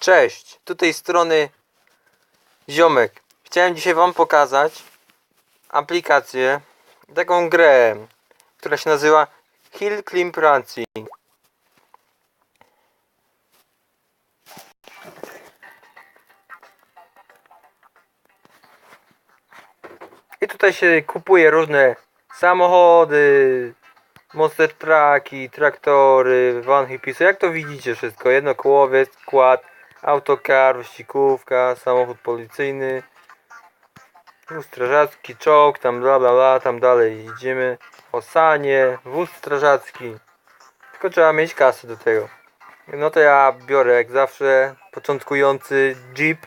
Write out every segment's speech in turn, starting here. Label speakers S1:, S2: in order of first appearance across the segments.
S1: Cześć, tutaj strony Ziomek. Chciałem dzisiaj Wam pokazać aplikację, taką grę, która się nazywa Hill Climb Racing. I tutaj się kupuje różne samochody, monster trucki, traktory, van hipisy, jak to widzicie wszystko, jednokołowiec, skład, autokar, wyścigówka, samochód policyjny, wóz strażacki, czołg, tam bla bla bla, tam dalej idziemy, osanie, wóz strażacki, tylko trzeba mieć kasę do tego. No to ja biorę jak zawsze początkujący Jeep.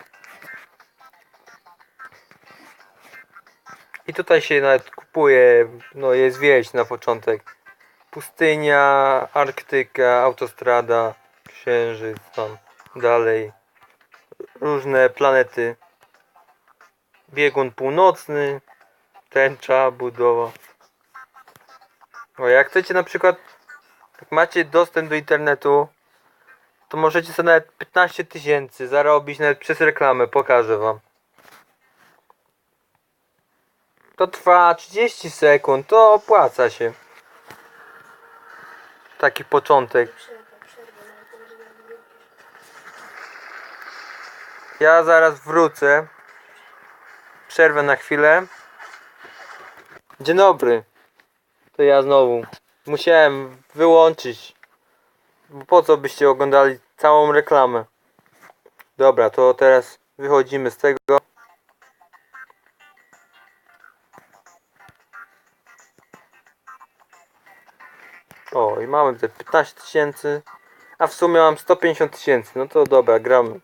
S1: I tutaj się nawet kupuje, no jest wieś na początek. Pustynia, Arktyka, autostrada, Księżyc, tam dalej. Różne planety. Biegun północny, tęcza, budowa. O, jak chcecie na przykład, jak macie dostęp do internetu, to możecie sobie nawet 15 tysięcy zarobić nawet przez reklamę, pokażę wam. To trwa 30 sekund, to opłaca się. Taki początek. Ja zaraz wrócę. Przerwę na chwilę. Dzień dobry. To ja znowu. Musiałem wyłączyć. Bo po co byście oglądali całą reklamę? Dobra, to teraz wychodzimy z tego. O, i mamy te 15 tysięcy. A w sumie mam 150 tysięcy. No to dobra, gramy.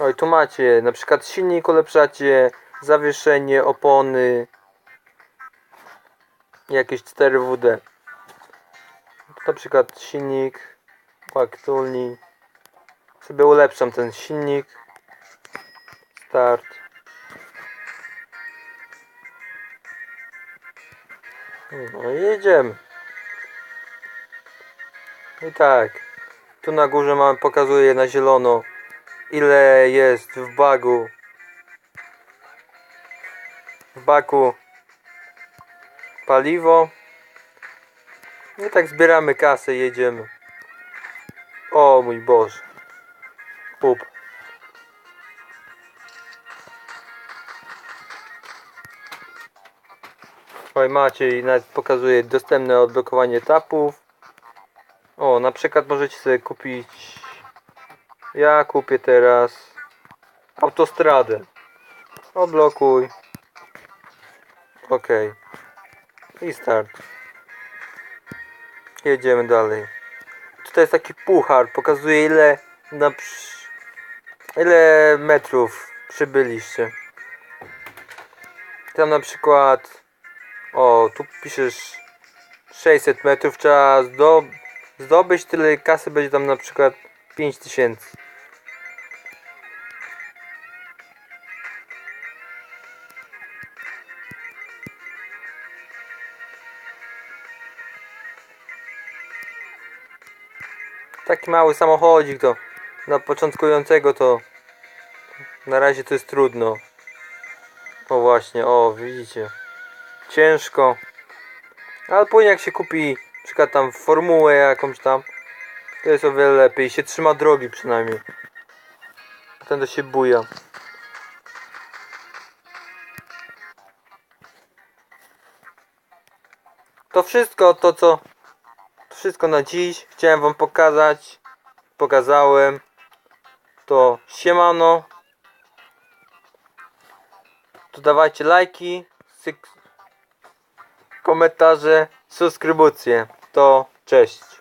S1: Oj, tu macie na przykład silnik ulepszacie, zawieszenie, opony, jakieś 4WD. Na przykład silnik, paktulni. Sobie ulepszam ten silnik. Start. No i jedziemy. I tak. Tu na górze mam, pokazuje na zielono ile jest w bagu. W baku paliwo. I tak zbieramy kasę jedziemy. O mój Boże. Pup. Oj macie i nawet pokazuje dostępne odblokowanie etapów. O, na przykład możecie sobie kupić. Ja kupię teraz autostradę. Odblokuj. Ok. I start. Jedziemy dalej. Tutaj jest taki puchar, pokazuje ile na przy... ile metrów przybyliście. Tam na przykład o, tu piszesz 600 metrów, trzeba zdo zdobyć tyle kasy, będzie tam na przykład 5000. Taki mały samochodzik to na początkującego to na razie to jest trudno. O właśnie, o widzicie ciężko. Ale później jak się kupi na przykład tam formułę jakąś tam, to jest o wiele lepiej. Się trzyma drogi przynajmniej. Ten to się buja. To wszystko, to co to wszystko na dziś. Chciałem wam pokazać. Pokazałem. To siemano. To dawajcie lajki. Komentarze, subskrypcje. To cześć.